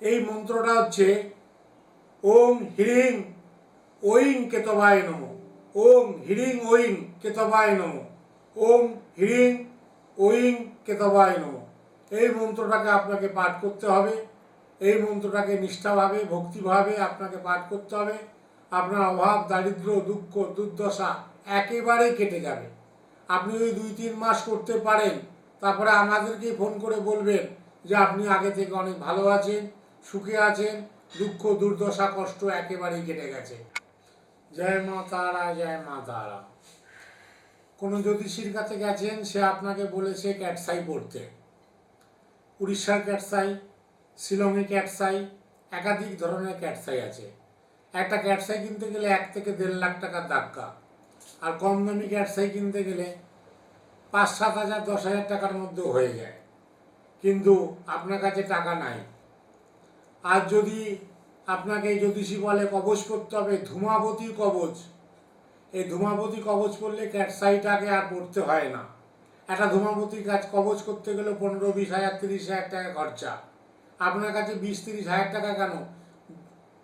এই মন্ত্রটা হচ্ছে ওম হিরিং ওইং কেতবায় নম। ওম হিরিং ওইং কেতবায় নম। ওম হিরিং ওইং কেতবায় নম। এই মন্ত্রটাকে আপনাকে পাঠ করতে হবে। এই মন্ত্রটাকে নিষ্ঠাভাবে, ভক্তিভাবে আপনাকে পাঠ করতে হবে। আপনার অভাব দারিদ্র দুঃখ, দুর্দশা একেবারেই কেটে যাবে। আপনি ওই দুই, তিন মাস করতে পারেন, তারপরে আমাদেরকেই ফোন করে বলবেন যে, আপনি আগে থেকে অনেক ভালো আছেন। সুখে আছেন, দুঃখ, দুর্দশা, কষ্ট একেবারেই কেটে গেছে। জয় মা তারা, জয় মা তারা। কোনো জ্যোতিষীর কাছে গেছেন, সে আপনাকে বলেছে ক্যাটসাই পড়তে। উড়িষ্যার ক্যাটসাই শিলংয়ে ক্যাটসাই, একাধিক ধরনের ক্যাটসাই আছে। একটা ক্যাটসাই কিনতে গেলে এক থেকে দেড় লাখ টাকার ধাক্কা। আর কম দামি ক্যাটসাই কিনতে গেলে পাঁচ, সাত হাজার, দশ হাজার টাকার মধ্যে হয়ে যায়। কিন্তু আপনার কাছে টাকা নাই। আর যদি আপনাকে জ্যোতিষী বলে কবচ করতে হবে, ধূমাবতী কবচ। এই ধূমাবতী কবচ করলে ক্যাটসাইটাকে আর পড়তে হয় না। একটা ধূমাবতী কাজ কবচ করতে গেলে পনেরো, বিশ হাজার, তিরিশ হাজার টাকা খরচা। আপনার কাছে বিশ, তিরিশ হাজার টাকা কেন?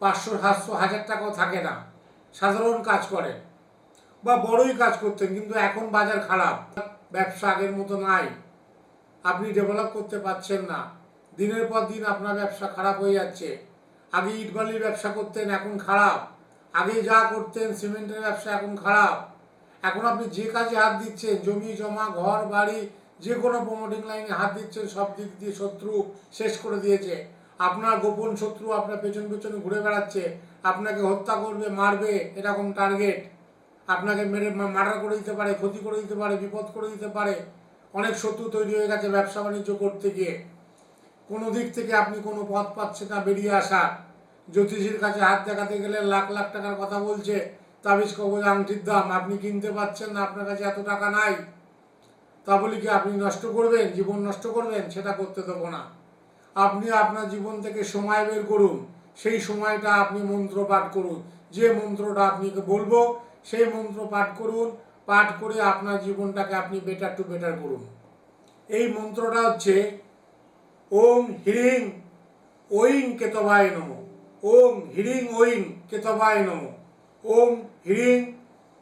পাঁচশো, সাতশো, হাজার টাকাও থাকে না। সাধারণ কাজ করেন বা বড়ই কাজ করতেন, কিন্তু এখন বাজার খারাপ। ব্যবসা আগের মতো নাই। আপনি ডেভেলপ করতে পারছেন না। দিনের পর দিন আপনার ব্যবসা খারাপ হয়ে যাচ্ছে। আগে ইটবালির ব্যবসা করতেন, এখন খারাপ। আগে যা করতেন, সিমেন্টের ব্যবসা এখন খারাপ। এখন আপনি যে কাজে হাত দিচ্ছেন, জমি, জমা, ঘর, বাড়ি যে কোনো প্রমোটিং লাইনে হাত দিচ্ছেন, সব দিক দিয়ে শত্রু শেষ করে দিয়েছে। আপনার গোপন শত্রু আপনার পেছন পেছনে ঘুরে বেড়াচ্ছে, আপনাকে হত্যা করবে, মারবে, এরকম টার্গেট আপনাকে মেরে মার্ডার করে দিতে পারে, ক্ষতি করে দিতে পারে, বিপদ করে দিতে পারে। অনেক শত্রু তৈরি হয়ে গেছে ব্যবসা বাণিজ্য করতে গিয়ে। কোনো দিক থেকে আপনি কোনো পথ পাচ্ছেন না বেরিয়ে আসা জ্যোতিষীর কাছে হাত দেখাতে গেলে লাখ লাখ টাকার কথা বলছে। তাবিজ, কবজ, আংটির দাম আপনি কিনতে পারছেন না, আপনার কাছে এত টাকা নাই। তা বলি কি আপনি নষ্ট করবেন, জীবন নষ্ট করবেন? সেটা করতে দেবো না। আপনি আপনার জীবন থেকে সময় বের করুন। সেই সময়টা আপনি মন্ত্র পাঠ করুন। যে মন্ত্রটা আপনাকে বলব, সেই মন্ত্র পাঠ করুন। পাঠ করে আপনার জীবনটাকে আপনি বেটার টু বেটার করুন। এই মন্ত্রটা হচ্ছে ওম হিরিং ওইং কেতবায় নম। ওম হিরিং ওইং কেতবায় নম। ওম হিরিং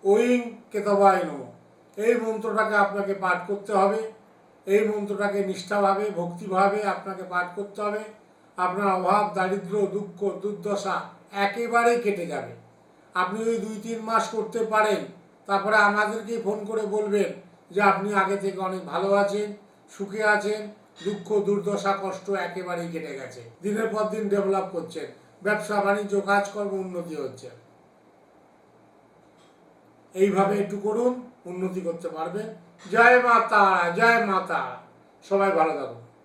ওইং কেতবায় নম। এই মন্ত্রটাকে আপনাকে পাঠ করতে হবে। এই মন্ত্রটাকে নিষ্ঠাভাবে, ভক্তিভাবে আপনাকে পাঠ করতে হবে। আপনার অভাব, দারিদ্র, দুঃখ, দুর্দশা একেবারেই কেটে যাবে। আপনি ওই দুই তিন মাস করতে পারেন। তারপরে আমাদেরকেই ফোন করে বলবেন যে, আপনি আগে থেকে অনেক ভালো আছেন, সুখে আছেন দুঃখ, দুর্দশা, কষ্ট একেবারেই কেটে গেছে। দিনের পর দিন ডেভেলপ করছেন। ব্যবসা, বাণিজ্য, কাজকর্ম উন্নতি হচ্ছে। এইভাবে একটু করুন, উন্নতি করতে পারবেন। জয় মাতা জয় মাতা সবাই ভালো থাকুন।